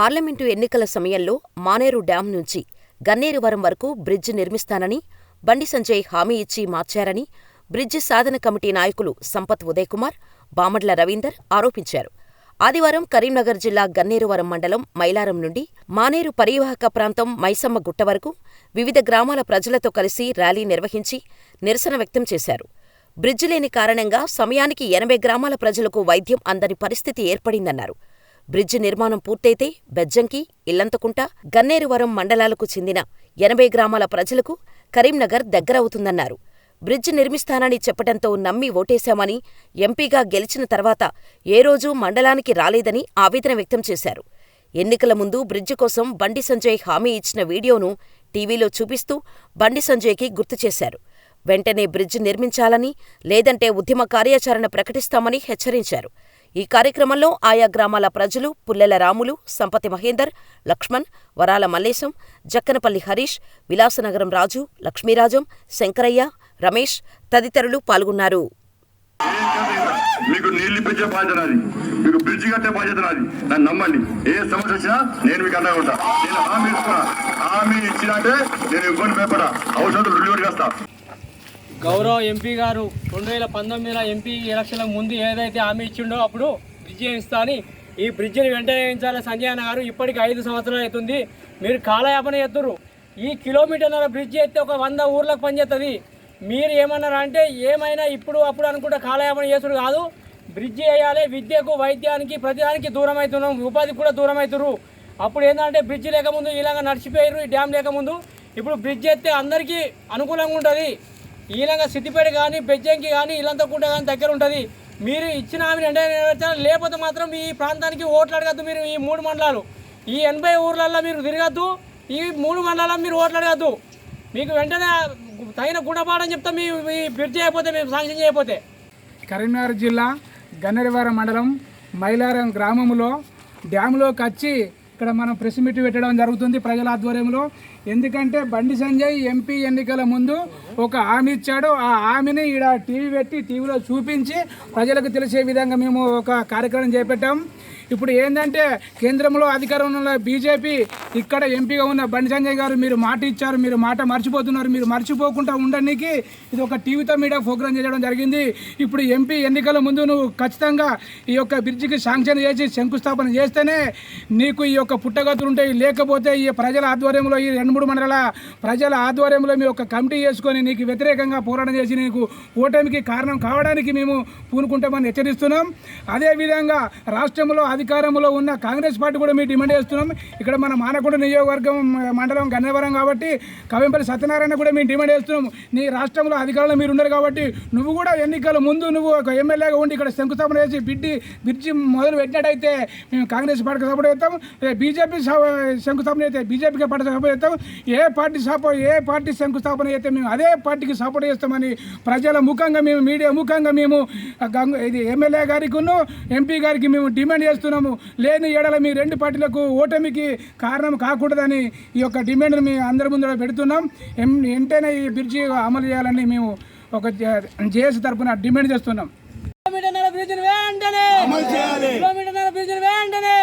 Parliament ఎన్నికల సమయంలో Maneru dam నుంచి గన్నేరువరం వరకు బ్రిడ్జి నిర్మిస్తానని బండి సంజయ్ హామీ ఇచ్చి మార్చారని బ్రిడ్జి సాధన కమిటీ నాయకులు సంపత్ ఉదయకుమార్, బామడ్ల రవీందర్ ఆరోపించారు. ఆదివారం కరీంనగర్ జిల్లా గన్నేరువరం మండలం మైలారం నుండి మానేరు పరీవాహక ప్రాంతం మైసమ్మ గుట్ట వరకు వివిధ గ్రామాల ప్రజలతో కలిసి ర్యాలీ నిర్వహించి నిరసన వ్యక్తం చేశారు. బ్రిడ్జి లేని కారణంగా సమయానికి ఎనభై గ్రామాల ప్రజలకు వైద్యం అందని పరిస్థితి ఏర్పడిందన్నారు. బ్రిడ్జి నిర్మాణం పూర్తయితే బెజ్జంకి, ఇల్లంతకుంట, గన్నేరువరం మండలాలకు చెందిన ఎనభై గ్రామాల ప్రజలకు కరీంనగర్ దగ్గరవుతుందన్నారు. బ్రిడ్జి నిర్మిస్తానని చెప్పటంతో నమ్మి ఓటేశామని, ఎంపీగా గెలిచిన తర్వాత ఏ రోజూ మండలానికి రాలేదని ఆవేదన వ్యక్తం చేశారు. ఎన్నికల ముందు బ్రిడ్జి కోసం బండి సంజయ్ హామీ ఇచ్చిన వీడియోను టీవీలో చూపిస్తూ బండి సంజయ్కి గుర్తు చేశారు. వెంటనే బ్రిడ్జి నిర్మించాలని, లేదంటే ఉద్యమ కార్యాచరణ ప్రకటిస్తామని హెచ్చరించారు. ఈ కార్యక్రమంలో ఆయా గ్రామాల ప్రజలు పుల్లెల రాములు, సంపతి మహేందర్, లక్ష్మణ్, వరాల మల్లేశం, జక్కనపల్లి హరీష్, విలాసనగరం రాజు, లక్ష్మీరాజం, శంకరయ్య, రమేష్ తదితరులు పాల్గొన్నారు. మీకు నీళ్ళు ఇప్పించే బాధ్యత నాది. మీకు బ్రిడ్జ్ కట్టే బాధ్యత నాది. నన్ను నమ్మండి. ఏ సమస్య వచ్చినా నేను మీకు అండగా ఉంటా. నేను హామీ ఇస్తున్నా. హామీ ఇచ్చినంటే నేను ఇవ్వని భయపడా. ఔషధం డెలివరీ చేస్తా. గౌరవ ఎంపీ గారు రెండు వేల పంతొమ్మిదిలో ఎంపీ ఎలక్షన్లకు ముందు ఏదైతే హామీ ఇచ్చిండో అప్పుడు బ్రిడ్జి ఇస్తా అని ఈ బ్రిడ్జిని వెంటనే వేయించాలి. సంజయ్ అన్న గారు ఇప్పటికి ఐదు సంవత్సరాలు అవుతుంది. మీరు కాలయాపన చేస్తున్నారు ఈ కిలోమీటర్ల బ్రిడ్జ్ అయితే ఒక వంద ఊర్లకు పనిచేస్తుంది. మీరు ఏమన్నారు అంటే ఏమైనా ఇప్పుడు అప్పుడు అనుకుంటే కాలయాపన చేసుడు కాదు. బ్రిడ్జి వేయాలి. విద్యకు వైద్యానికి ప్రతిదానికి దూరం అవుతున్నాం. ఉపాధికి కూడా దూరం అవుతున్నారు అప్పుడు ఏంటంటే బ్రిడ్జ్ లేకముందు ఇలాగ నడిచిపోయారు ఈ డ్యామ్ లేకముందు. ఇప్పుడు బ్రిడ్జ్ ఎత్తే అందరికీ అనుకూలంగా ఉంటుంది. ఈలంగా సిద్దిపేట కానీ బెజ్జంకి కానీ ఇల్లంతా కూడా కానీ దగ్గర ఉంటుంది. మీరు ఇచ్చిన హామీని వెంటనే నెరవేర్చాలి. లేకపోతే మాత్రం ఈ ప్రాంతానికి ఓట్లు అడగద్దు మీరు ఈ మూడు మండలాలు. ఈ ఎనభై ఊర్లల్లో మీరు తిరగద్దు. ఈ మూడు మండలాల్లో మీరు ఓట్లు అడగద్దు. మీకు వెంటనే తగిన గుణపాఠం చెప్తాం. మీ మీ బ్రిడ్జ్ చేయకపోతే మేము శాంక్షన్ చేయకపోతే. కరీంనగర్ జిల్లా గన్నెరవారం మండలం మైలారం గ్రామంలో డ్యామ్లోకి వచ్చి ఇక్కడ మనం ప్రెస్ మీట్ పెట్టడం జరుగుతుంది ప్రజల ఆధ్వర్యంలో. ఎందుకంటే బండి సంజయ్ ఎంపీ ఎన్నికల ముందు ఒక హామీ ఇచ్చాడు. ఆ హామీని ఈడ టీవీ పెట్టి టీవీలో చూపించి ప్రజలకు తెలిసే విధంగా మేము ఒక కార్యక్రమం చేపట్టాం. ఇప్పుడు ఏంటంటే కేంద్రంలో అధికారంలో ఉన్న బీజేపీ ఇక్కడ ఎంపీగా ఉన్న బండి సంజయ్ గారు మీరు మాట ఇచ్చారు మీరు మాట మర్చిపోతున్నారు మీరు మర్చిపోకుండా ఉండడానికి ఇది ఒక టీవీతో మీడియా ప్రోగ్రామ్ చేయడం జరిగింది. ఇప్పుడు ఎంపీ ఎన్నికల ముందు నువ్వు ఖచ్చితంగా ఈ యొక్క బ్రిడ్జికి శాంక్షన్ చేసి శంకుస్థాపన చేస్తేనే నీకు ఈ యొక్క పుట్టగతులు ఉంటాయి. లేకపోతే ఈ ప్రజల ఆధ్వర్యంలో ఈ రెండు మూడు మండల ప్రజల ఆధ్వర్యంలో మీ ఒక కమిటీ చేసుకొని నీకు వ్యతిరేకంగా పోరాటం చేసి నీకు ఓటమికి కారణం కావడానికి మేము పూనుకుంటామని హెచ్చరిస్తున్నాం. అదేవిధంగా రాష్ట్రంలో అధికారంలో ఉన్న కాంగ్రెస్ పార్టీ కూడా మేము డిమాండ్ చేస్తున్నాం. ఇక్కడ మన మానకొండ నియోజకవర్గం మండలం గన్నవరం కాబట్టి కవింపల్లి సత్యనారాయణ కూడా మేము డిమాండ్ చేస్తున్నాం. నీ రాష్ట్రంలో అధికారంలో మీరు ఉన్నారు కాబట్టి నువ్వు కూడా ఎన్నికల ముందు నువ్వు ఒక ఎమ్మెల్యేగా ఉండి ఇక్కడ శంకుస్థాపన చేసి బిడ్డి బ్రిడ్జి మొదలు పెట్టినట్టయితే మేము కాంగ్రెస్ పార్టీకి సపోర్ట్ చేస్తాం. బీజేపీ శంకుస్థాపన అయితే బీజేపీకి పార్టీ సపోర్ట్ చేస్తాం. ఏ పార్టీ సపోర్ట్ ఏ పార్టీ శంకుస్థాపన అయితే మేము అదే పార్టీకి సపోర్ట్ చేస్తామని ప్రజల ముఖంగా మేము మీడియా ముఖంగా మేము ఇది ఎమ్మెల్యే గారికి ఎంపీ గారికి మేము డిమాండ్ చేస్తున్నాం. చేస్తున్నాము. లేని ఏడల మీ రెండు పార్టీలకు ఓటమికి కారణం కాకూడదని ఈ యొక్క డిమాండ్ను మీ అందరి ముందు పెడుతున్నాం. ఎం వెంటనే ఈ బ్రిడ్జి అమలు చేయాలని మేము ఒక జేఏసీ తరఫున డిమాండ్ చేస్తున్నాం. కిలోమీటర్ బ్రిడ్జిని వెంటనే! కిలోమీటర్ బ్రిడ్జిని వెంటనే!